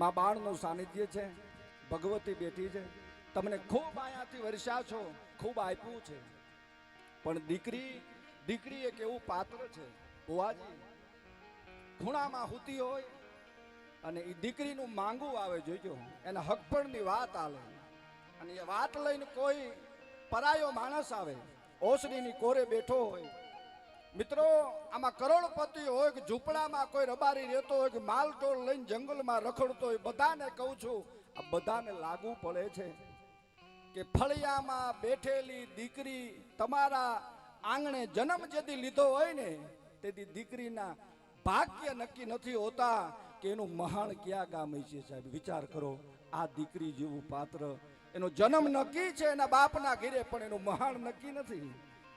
મા બાળનું સાનિધ્ય છે, ભગવતી બેઠી છે. તમને ખૂબ આયાથી વર્ષા છો, ખૂબ આપ્યું છે. પણ દીકરી દીકરી એક એવું પાત્ર છે બુવાજી ખૂણામાં હુતી હોય અને એ દીકરીનું માંગવું આવે જોઈજો એના હકપણની વાત આવે અને એ વાત લઈને કોઈ પરાયો માણસ આવે, ઓસરીની કોરે બેઠો હોય મિત્રો, આમાં કરોડપતિ હોય કે ઝૂંપડામાં કોઈ રબારી રહેતો હોય કે માલટોળ લઈને જંગલમાં રખડતો હોય, બધાને કહું છું, આ બધાને લાગુ પડે છે કે ફળિયામાં બેઠેલી દીકરી તમારા આંગણે જન્મ જેથી લીધો હોય ને, તેથી દીકરીના ભાગ્ય નક્કી નથી હોતા કે એનું મહાણ ક્યાં ગામ છે સાહેબ? વિચાર કરો, આ દીકરી જેવું પાત્ર, એનો જન્મ નક્કી છે એના બાપના ઘેરે, પણ એનું મહાણ નક્કી નથી.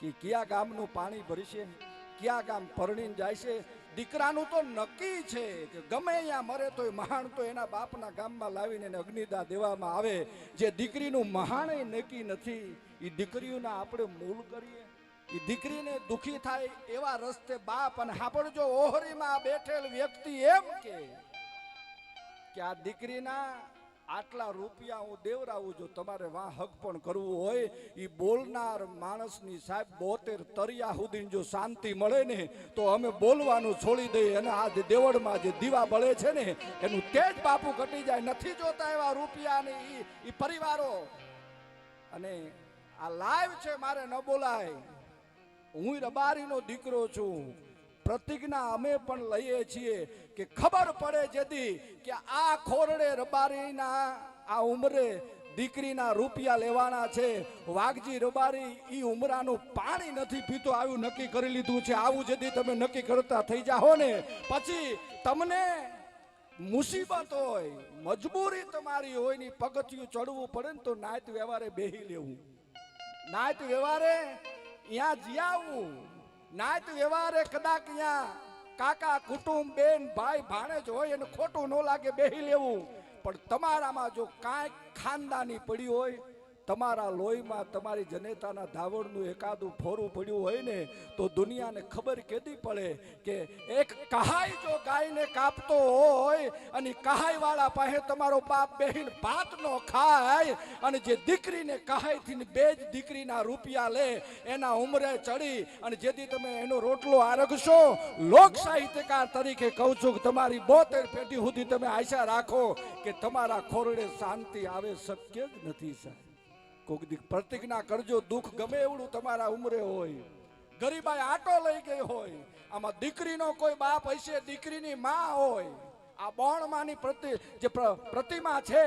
કે કયા ગામનું પાણી ભરશે? કયા ગામ પરણીને જાય છે દીકરાનું તો નક્કી છે કે ગમે અહીંયા મરે તો મહાણ તો એના બાપના ગામમાં લાવીને એને અગ્નિદા દેવામાં આવે. જે દીકરીનું મહાણ નક્કી નથી. એ દીકરીઓના આપણે મૂલ કરીએ. એ દીકરીને દુઃખી થાય એવા રસ્તે બાપ અને હાપડજો ઓહરીમાં બેઠેલ વ્યક્તિ એમ કે આ દીકરીના આટલા રૂપિયા હું દેવરાવું જો તમારે વાહક પણ કરવું હોય એ બોલનાર માણસની સાહેબ બોતેર તરિયા સુધી જો શાંતિ મળે ને, તો અમે બોલવાનું છોડી દઈએ અને આ જે દેવળમાં જે દીવા બળે છે ને, એનું તેજ બાપુ ઘટી જાય. નથી જોતા એવા રૂપિયા ને ઈ પરિવારો. અને આ લાઈવ છે, મારે ન બોલાય. હું રબારીનો દીકરો છું. પ્રતિજ્ઞા અમે પણ લઈએ છીએ કે ખબર પડે જેથી કે આ ખોરડે રબારીના, આ ઉંમરે દીકરીના રૂપિયા લેવાના છે. વાઘજી રબારી ઈ ઉમરાનું પાણી નથી પીતો આવું નક્કી કરી લીધું છે. આવું જેથી તમે નક્કી કરતા થઈ જાઓ ને. પછી તમને મુસીબત હોય, મજબૂરી તમારી હોયની પગથિયું ચડવું પડે ને તો નાયત વ્યવહારે બેહી લેવું. નાયત વ્યવહારે જ્યાં જીયાવું નાયત વ્યવહારે કદાચ અહીંયા કાકા, કુટુંબ, બેન, ભાઈ ભાણેજ હોય એને ખોટું ન લાગે, બેહી લેવું. પણ તમારામાં જો કાંઈક ખાનદાની પડી હોય તમારા લોહીમાં તમારી જનેતાના ધાવણનું એકાદું ફોરું પડ્યું હોય ને, તો દુનિયાને ખબર કેદી પડે કે એક કહાઈ જો ગાયને કાપતો હોય અને કહાઈ વાળા પાસે તમારો બાપ બહેન ભાત નો ખાય અને જે દીકરીને કહાઈથી બે જ દીકરીના રૂપિયા લે, એના ઉંમરે ચડી અને જેથી તમે એનો રોટલો આરગશો. લોક સાહિત્યકાર તરીકે કહું છું કે તમારી બોતેર પેઢી સુધી તમે આશા રાખો કે તમારા ખોરડે શાંતિ આવે, શક્ય જ નથી સાહેબ. કોક દી પ્રતિજ્ઞા કરજો, દુઃખ ગમે એવડું તમારા ઉમરે હોય. ગરીબાઈ આટો લઈ ગઈ હોય. આમાં દીકરીનો કોઈ બાપ હશે, દીકરીની માં હોય. આ બોણમાંની પ્રતિ, જે પ્રતિમા છે,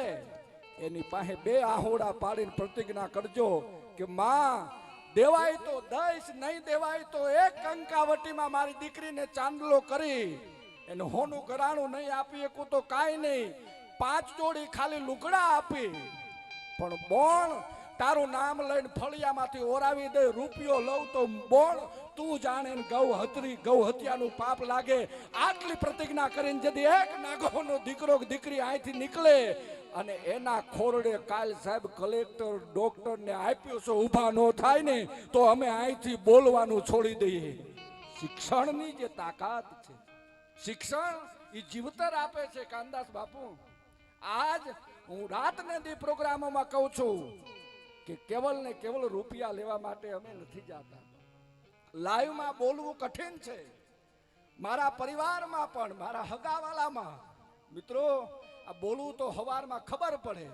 એની પાસે બે આહોડા પાડીને પ્રતિજ્ઞા કરજો કે, માં, દેવાય તો દઈશ, નહીં દેવાય તો એક કંકાવટીમાં મારી દીકરીને ચાંદલો કરી. એને હોનું ઘરાણું નહીં આપી એકું તો કાંઈ નહીં. પાંચ જોડી ખાલી લુગડા આપી. પણ બોણ તારું નામ લઈને ફળિયામાંથી ઓરાવી દે, રૂપિયો લઉં તો બોળ. તું જાણે ગૌ હતરી, ગૌ હત્યાનું પાપ લાગે. આટલી પ્રતિજ્ઞા કરીને જદી એક નાગોનો દીકરો, દીકરી અહીંથી નીકળે અને એના ખોરડે કાલ સાહેબ કલેક્ટર ડોક્ટર ને આપ્યો છો, ઊભા ન થાય ને, તો અમે અહીંથી બોલવાનું છોડી દઈએ. શિક્ષણની જે તાકાત છે, શિક્ષણ એ જીવતર આપે છે કાનદાસ બાપુ. આજ હું રાતને દી પ્રોગ્રામોમાં કહું છું કે કેવલ ને કેવલ રૂપિયા લેવા માટે અમે નથી જાતા. લાઈવમાં બોલવું કઠિન છે. મારા પરિવારમાં પણ, મારા હગાવાલામાં. મિત્રો, આ બોલવું તો હવારમાં ખબર પડે.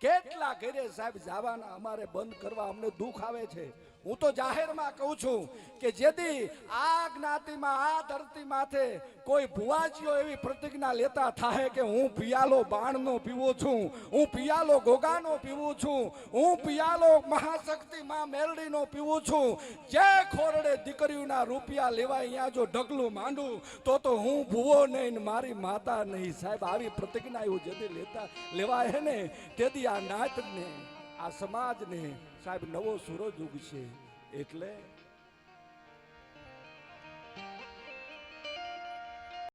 કેટલા ઘરે સાહેબ, જવાના અમારે બંધ કરવા અમને દુઃખ આવે છે. હું તો જાહેરમાં કહું છું કે જેથી આ જ્ઞાતિમાં, આ ધરતી માથે કોઈ ભુવાજીઓ એવી પ્રતિજ્ઞા લેતા થાય કે હું પિયાલો બાણનો પીવું છું, હું પિયાલો ગોગાનો પીવું છું, હું પિયાલો મહાશક્તિ માં મેલડીનો પીવું છું. જે ખોરડે દીકરીઓના રૂપિયા લેવાય અહીંયા જો ઢગલું માંડું, તો તો હું ભૂવો નહીં ને મારી માતા નહીં. સાહેબ, આવી પ્રતિજ્ઞા એવું જેથી લેતા, લેવાય ને? તેથી આ નાતને આ સમાજને સાહેબ નવો સૂરજ ઉગશે એટલે